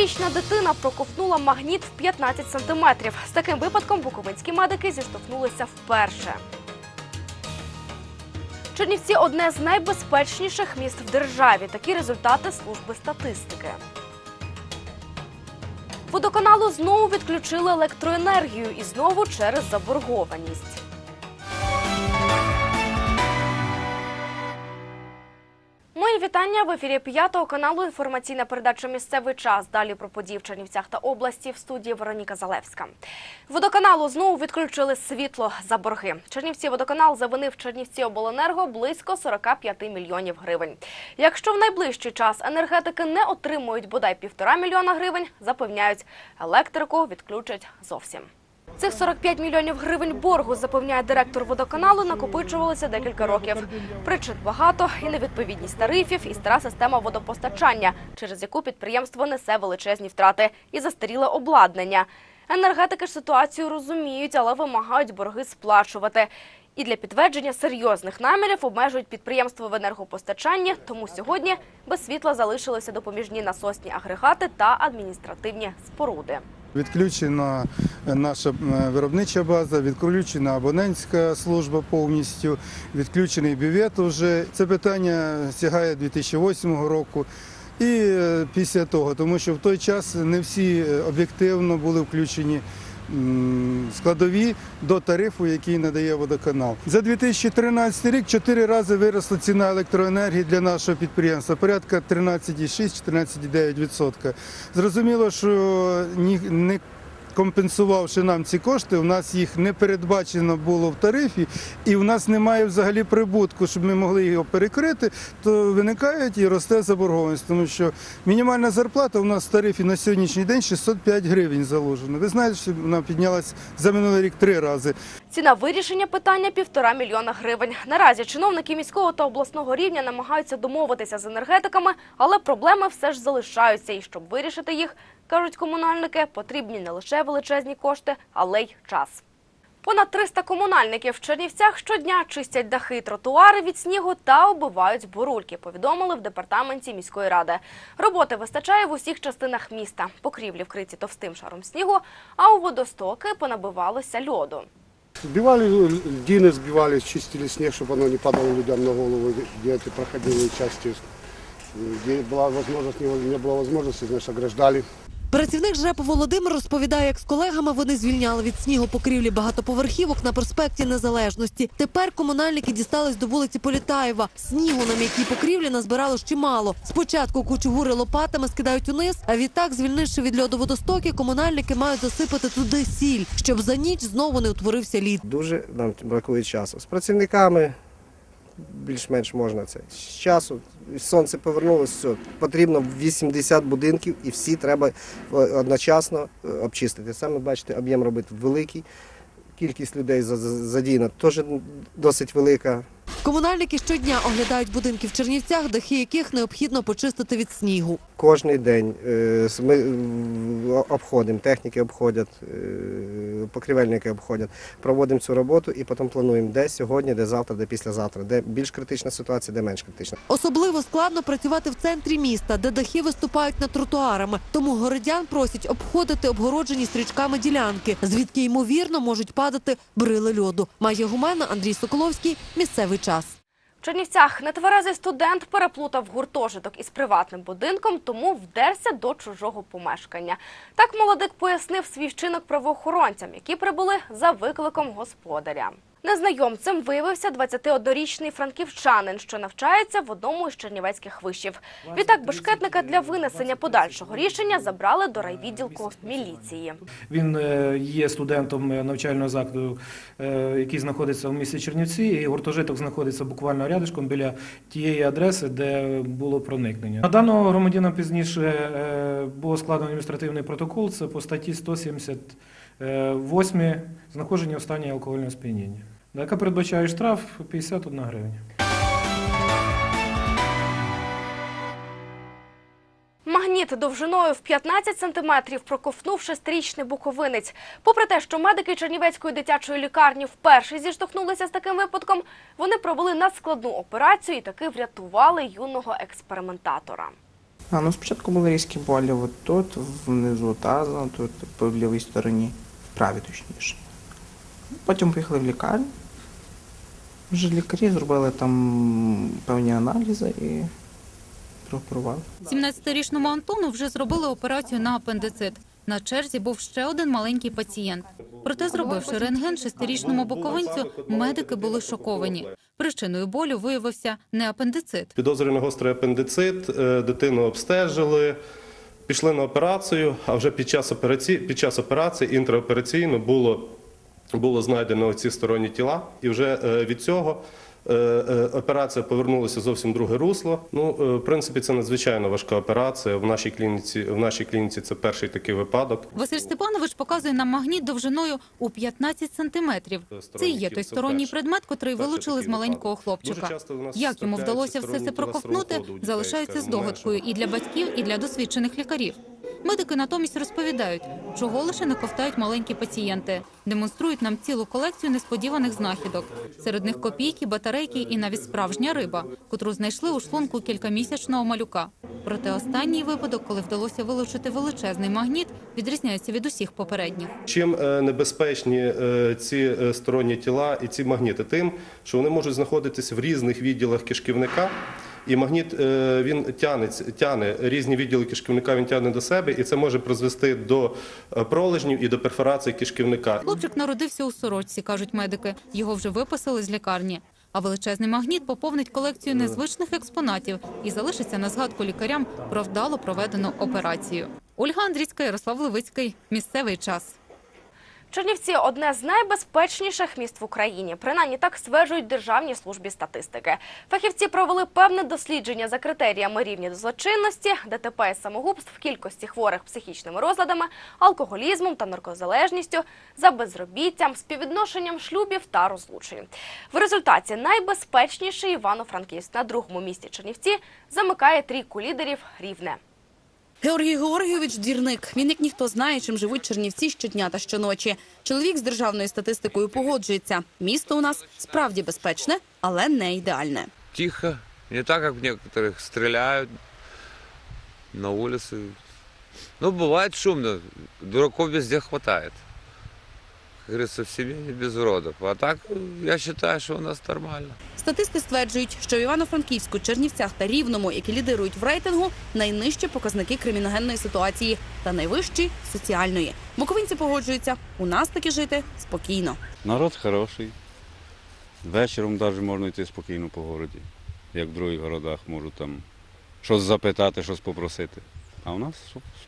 Семирічна дитина проковтнула магніт в 15 сантиметрів. З таким випадком буковинські медики зіштовхнулися вперше. Чернівці одне з найбезпечніших міст в державі. Такі результати служби статистики. Водоканалу знову відключили електроенергію і знову через заборгованість. Вітання в ефірі п'ятого каналу. Інформаційна передача Місцевий час. Далі про події в Чернівцях та області в студії Вероніка Залевська. Водоканалу знову відключили світло за борги. Чернівці водоканал завинив Чернівці обленерго близько 45 мільйонів гривень. Якщо в найближчий час енергетики не отримують бодай півтора мільйона гривень, запевняють, електрику відключать зовсім. Цих 45 мільйонів гривень боргу, запевняє директор водоканалу, накопичувалося декілька років. Причин багато і невідповідність тарифів, і стара система водопостачання, через яку підприємство несе величезні втрати, і застаріле обладнання. Енергетики ж ситуацію розуміють, але вимагають борги сплачувати. І для підтвердження серйозних намірів обмежують підприємство в енергопостачанні. Тому сьогодні без світла залишилися допоміжні насосні агрегати та адміністративні споруди. Відключена наша е, виробнича база, відключена абонентська служба повністю, відключений бювет уже. Це питання сягає 2008 року. І е, після того, тому що в той час не всі е, об'єктивно були включені складові до тарифу, який надає водоканал. За 2013 рік чотири рази виросла ціна електроенергії для нашого підприємства, порядка 13,6-13,9%. Зрозуміло, що ні, не компенсувавши нам ці кошти, у нас їх не передбачено було в тарифі, і в нас немає взагалі прибутку, щоб ми могли його перекрити, то виникають і росте заборгованість, тому що мінімальна зарплата у нас в тарифі на сьогоднішній день 605 гривень заложена. Ви знаєте, що вона піднялась за минулий рік три рази. Ціна вирішення питання півтора мільйона гривень. Наразі чиновники міського та обласного рівня намагаються домовитися з енергетиками, але проблеми все ж залишаються. І щоб вирішити їх, кажуть комунальники, потрібні не лише величезні кошти, але й час. Понад 300 комунальників в Чернівцях щодня чистять дахи і тротуари від снігу та оббивають бурульки, повідомили в департаменті міської ради. Роботи вистачає в усіх частинах міста. Покрівлі вкриті товстим шаром снігу, а у водостоки понабивалося льоду. Сбивали льдины, сбивали, чистили снег, чтобы оно не падало людям на голову, где эти проходили части. Где была возможность, не, не было возможности, значит, ограждали. Працівник ЖЕП Володимир розповідає, як з колегами вони звільняли від снігу покрівлі багатоповерхівок на проспекті Незалежності. Тепер комунальники дістались до вулиці Політаєва. Снігу на м'якій покрівлі назбирало ще мало. Спочатку кучугури лопатами скидають униз, а відтак, звільнивши від льоду водостоки, комунальники мають засипати туди сіль, щоб за ніч знову не утворився лід. Дуже нам бракує часу. З працівниками більш-менш можна це. З часу сонце повернулося, все. потрібно 80 будинків і всі треба одночасно е, обчистити. Саме бачите, об'єм робити великий. Кількість людей за- за- задіяна теж досить велика. Комунальники щодня оглядають будинки в Чернівцях, дахи яких необхідно почистити від снігу. Кожний день е, ми обходимо, техніки обходять, е, покрівельники обходять, проводимо цю роботу і потім плануємо, де сьогодні, де завтра, де післязавтра, де більш критична ситуація, де менш критична. Особливо складно працювати в центрі міста, де дахи виступають над тротуарами. Тому городян просять обходити обгороджені стрічками ділянки, звідки ймовірно можуть падати брили льоду. Майя Гумена, Андрій Соколовський. Місцевий час. В Чернівцях нетверезий студент переплутав гуртожиток із приватним будинком, тому вдерся до чужого помешкання. Так молодик пояснив свій вчинок правоохоронцям, які прибули за викликом господаря. Незнайомцем виявився 21-річний франківчанин, що навчається в одному із чернівецьких вишів. Відтак бешкетника для винесення подальшого рішення забрали до райвідділку міліції. Він е, є студентом е, навчального закладу, е, який знаходиться в місті Чернівці, і гуртожиток знаходиться буквально рядишком біля тієї адреси, де було проникнення. На даного громадянина пізніше було складено адміністративний протокол. Це по статті 178 знаходження в стані алкогольного сп'яніння, яка передбачає штраф 51 гривня. Магніт довжиною в 15 сантиметрів проковтнув шестирічний буковинець. Попри те, що медики Чернівецької дитячої лікарні вперше зіштовхнулися з таким випадком, вони провели надскладну операцію і таки врятували юного експериментатора. А, ну спочатку були різкі болі от тут, внизу тазу, тут по лівій стороні, в правій точніше. Потім поїхали в лікарню. Вже лікарі зробили там певні аналізи і прооперували. 17-річному Антону вже зробили операцію на апендицит. На черзі був ще один маленький пацієнт. Проте, зробивши рентген шестирічному боковинцю, медики були шоковані. Причиною болю виявився не апендицит. Підозрюємо гострий апендицит, е, дитину обстежили, пішли на операцію, а вже під час операції, під час операції інтраопераційно було, було знайдено ці сторонні тіла, і вже е, від цього операція повернулася зовсім в друге русло. Ну, е, в принципі, це надзвичайно важка операція. В нашій клініці, в нашій клініці це перший такий випадок. Василь Степанович показує нам магніт довжиною у 15 сантиметрів. Це і є той сторонній предмет, котрий вилучили з маленького хлопчика. Як йому вдалося все це проковтнути, залишається здогадкою і для батьків, і для досвідчених лікарів. Медики натомість розповідають, чого лише не ковтають маленькі пацієнти. Демонструють нам цілу колекцію несподіваних знахідок. Серед них копійки, батарейки і навіть справжня риба, котру знайшли у шлунку кількамісячного малюка. Проте останній випадок, коли вдалося вилучити величезний магніт, відрізняється від усіх попередніх. Чим е, небезпечні е, ці е, сторонні тіла і ці магніти? Тим, що вони можуть знаходитися в різних відділах кишківника. І магніт е, він тяне, тяне різні відділи кишківника, він тягне до себе, і це може призвести до е, пролежнів і до перфорації кишківника. Хлопчик народився у сорочці, кажуть медики. Його вже виписали з лікарні. А величезний магніт поповнить колекцію незвичних експонатів і залишиться на згадку лікарям про вдало проведену операцію. Ольга Андрійська, Ярослав Левицький. Місцевий час. Чернівці одне з найбезпечніших міст в Україні. Принаймні так стверджують Державній службі статистики. Фахівці провели певне дослідження за критеріями рівня злочинності, ДТП і самогубств, кількості хворих психічними розладами, алкоголізмом та наркозалежністю, за безробіттям, співвідношенням шлюбів та розлучень. В результаті найбезпечніший Івано-Франківськ на другому місці Чернівці замикає трійку лідерів Рівне. Георгій Георгійович двірник. Він як ніхто знає, чим живуть чернівці щодня та щоночі. Чоловік з державною статистикою погоджується. Місто у нас справді безпечне, але не ідеальне. Тихо, не так, як в некоторых стріляють на вулиці. Ну, буває шумно, дураков везде хватает. Говорится, в семье не без уродов. А так, я считаю, что у нас нормально. Статисти стверджують, що в Івано-Франківську, Чернівцях та Рівному, які лідирують в рейтингу, найнижчі показники криміногенної ситуації та найвищі соціальної. Буковинці погоджуються, у нас таки жити спокійно. Народ хороший. Вечором навіть можна йти спокійно по городі, як в других городах можу там щось запитати, щось попросити. А у нас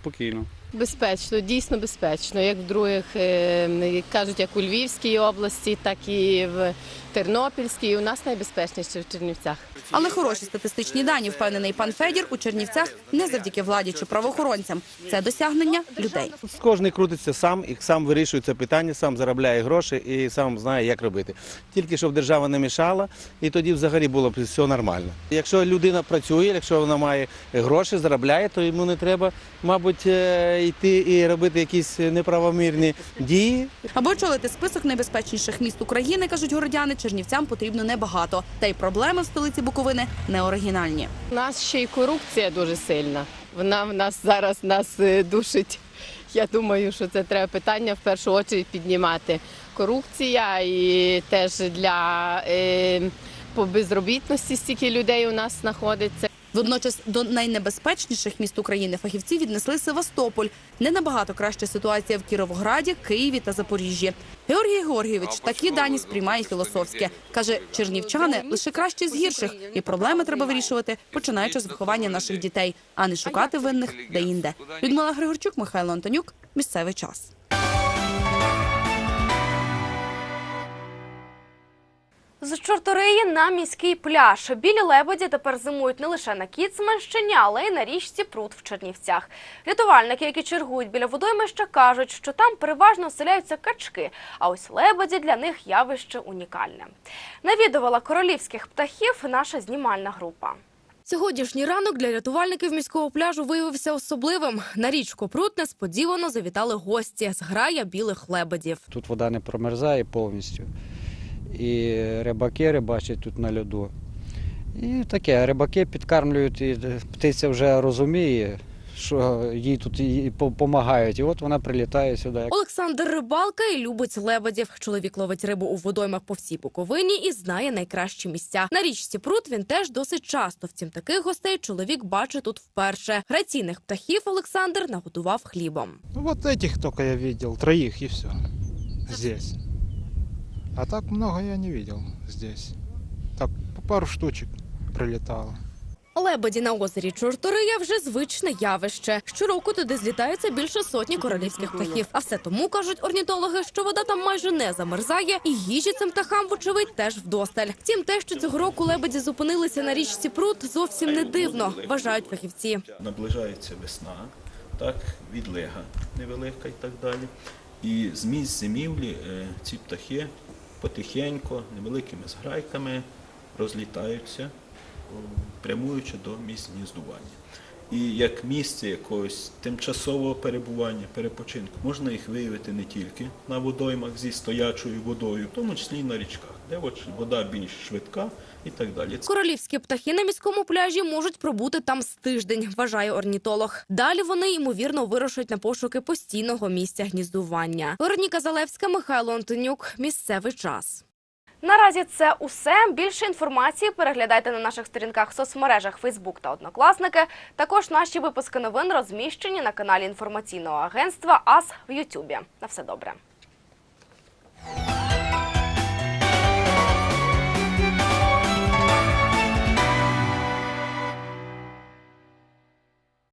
спокійно. Безпечно, дійсно безпечно, як в других, е, як кажуть, як у Львівській області, так і в Тернопільській. У нас найбезпечніше в Чернівцях. Але хороші статистичні дані, впевнений пан Федір, у Чернівцях не завдяки владі чи правоохоронцям. Це досягнення людей. Кожен крутиться сам і сам вирішує це питання, сам заробляє гроші і сам знає, як робити. Тільки щоб держава не мішала, і тоді взагалі було б все нормально. Якщо людина працює, якщо вона має гроші, заробляє, то йому не треба, мабуть, е, йти і робити якісь неправомірні дії. Аби очолити список найбезпечніших міст України, кажуть городяни, чернівцям потрібно небагато. Та й проблеми в столиці Буковини не оригінальні. У нас ще й корупція дуже сильна. Вона в нас зараз нас е, душить. Я думаю, що це треба питання в першу чергу піднімати. Корупція і теж для е, по безробітності стільки людей у нас знаходиться. Водночас до найнебезпечніших міст України фахівці віднесли Севастополь. Не набагато краща ситуація в Кіровограді, Києві та Запоріжжі. Георгій Георгійович такі дані сприймає філософське. Каже, чернівчани лише кращі з гірших, і проблеми треба вирішувати, починаючи з виховання наших дітей, а не шукати винних де-інде. Людмила Григорчук, Михайло Антонюк. Місцевий час. З Чорториї на міський пляж. Білі лебеді тепер зимують не лише на Кіцманщині, але й на річці Прут в Чернівцях. Рятувальники, які чергують біля водоймища, кажуть, що там переважно оселяються качки, а ось лебеді для них явище унікальне. Навідувала королівських птахів наша знімальна група. Сьогоднішній ранок для рятувальників міського пляжу виявився особливим. На річку Прут несподівано завітали гості з грая білих лебедів. Тут вода не промерзає повністю. І рибаки рибачать тут на льоду. І таке, рибаки підкармлюють, і птиця вже розуміє, що їй тут допомагають. І от вона прилітає сюди. Олександр Рибалка і любить лебедів. Чоловік ловить рибу у водоймах по всій Буковині і знає найкращі місця. На річці Прут він теж досить часто. Втім, таких гостей чоловік бачить тут вперше. Граційних птахів Олександр нагодував хлібом. Ну, вот этих только я видел, троих и все. Здесь. А так много я не видел здесь. Так, по пару штучек прилетало. Лебеді на озері Чортория вже звичне явище. Щороку туди злітаються більше сотні королівських птахів. А все тому кажуть орнітологи, що вода там майже не замерзає, і їжі цим птахам, вочевидь, теж вдосталь. Втім, те, що цього року лебеді зупинилися на річці Прут, зовсім не дивно, вважають фахівці. Наближається весна, так, відлига невелика і так далі. І з місць зимівлі е, ці птахи потихеньку, невеликими зграйками розлітаються, прямуючи до місць гніздування. І як місце якогось тимчасового перебування, перепочинку, можна їх виявити не тільки на водоймах зі стоячою водою, в тому числі і на річках, де вода більш швидка і так далі. Королівські птахи на міському пляжі можуть пробути там з тиждень, вважає орнітолог. Далі вони ймовірно вирушать на пошуки постійного місця гніздування. Вероніка Залевська, Михайло Антонюк. Місцевий час. Наразі це усе. Більше інформації переглядайте на наших сторінках в соцмережах Фейсбук та Однокласники. Також наші випуски новин розміщені на каналі інформаційного агентства АС в Ютубі. На все добре.